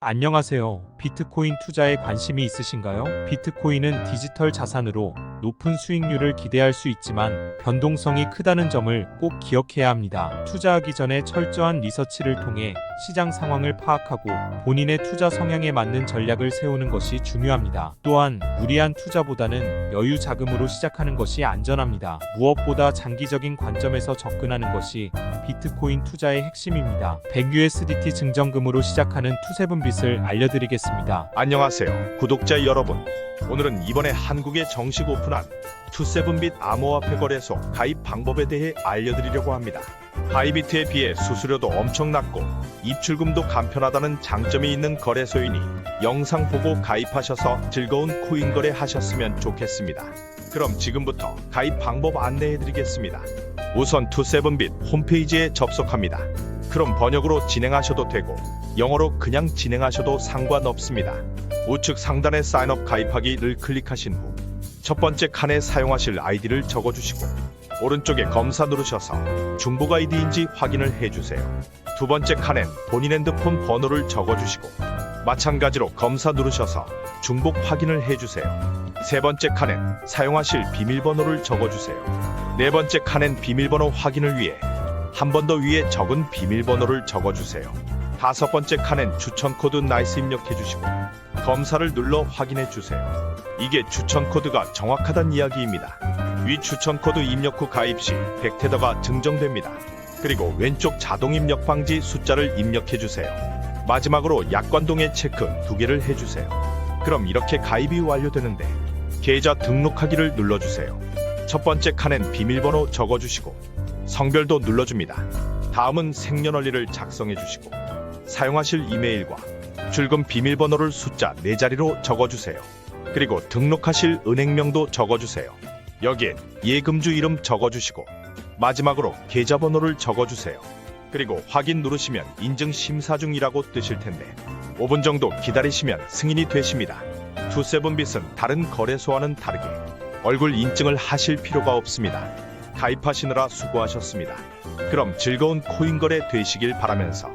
안녕하세요. 비트코인 투자에 관심이 있으신가요? 비트코인은 디지털 자산으로 높은 수익률을 기대할 수 있지만 변동성이 크다는 점을 꼭 기억해야 합니다. 투자하기 전에 철저한 리서치를 통해 시장 상황을 파악하고 본인의 투자 성향에 맞는 전략을 세우는 것이 중요합니다. 또한 무리한 투자보다는 여유 자금으로 시작하는 것이 안전합니다. 무엇보다 장기적인 관점에서 접근하는 것이 비트코인 투자의 핵심입니다. 100USDT 증정금으로 시작하는 투세분 빚을 알려드리겠습니다. 안녕하세요. 구독자 여러분. 오늘은 이번에 한국에 정식 오픈한 투세븐빛 암호화폐 거래소 가입 방법에 대해 알려드리려고 합니다. 하이비트에 비해 수수료도 엄청 낮고 입출금도 간편하다는 장점이 있는 거래소이니 영상 보고 가입하셔서 즐거운 코인 거래 하셨으면 좋겠습니다. 그럼 지금부터 가입 방법 안내해 드리겠습니다. 우선 투세븐빛 홈페이지에 접속합니다. 그럼 번역으로 진행하셔도 되고 영어로 그냥 진행하셔도 상관없습니다. 우측 상단에 사인업 가입하기를 클릭하신 후 첫 번째 칸에 사용하실 아이디를 적어주시고 오른쪽에 검사 누르셔서 중복 아이디인지 확인을 해주세요. 두 번째 칸엔 본인 핸드폰 번호를 적어주시고 마찬가지로 검사 누르셔서 중복 확인을 해주세요. 세 번째 칸엔 사용하실 비밀번호를 적어주세요. 네 번째 칸엔 비밀번호 확인을 위해 한 번 더 위에 적은 비밀번호를 적어주세요. 다섯 번째 칸엔 추천 코드 나이스 입력해 주시고 검사를 눌러 확인해 주세요. 이게 추천 코드가 정확하단 이야기입니다. 위 추천 코드 입력 후 가입 시 백테더가 증정됩니다. 그리고 왼쪽 자동 입력 방지 숫자를 입력해 주세요. 마지막으로 약관동의 체크 두 개를 해 주세요. 그럼 이렇게 가입이 완료되는데 계좌 등록하기를 눌러 주세요. 첫 번째 칸엔 비밀번호 적어 주시고 성별도 눌러 줍니다. 다음은 생년월일을 작성해 주시고 사용하실 이메일과 출금 비밀번호를 숫자 4자리로 적어주세요. 그리고 등록하실 은행명도 적어주세요. 여기엔 예금주 이름 적어주시고 마지막으로 계좌번호를 적어주세요. 그리고 확인 누르시면 인증 심사 중이라고 뜨실 텐데 5분 정도 기다리시면 승인이 되십니다. 투세븐빗은 다른 거래소와는 다르게 얼굴 인증을 하실 필요가 없습니다. 가입하시느라 수고하셨습니다. 그럼 즐거운 코인 거래 되시길 바라면서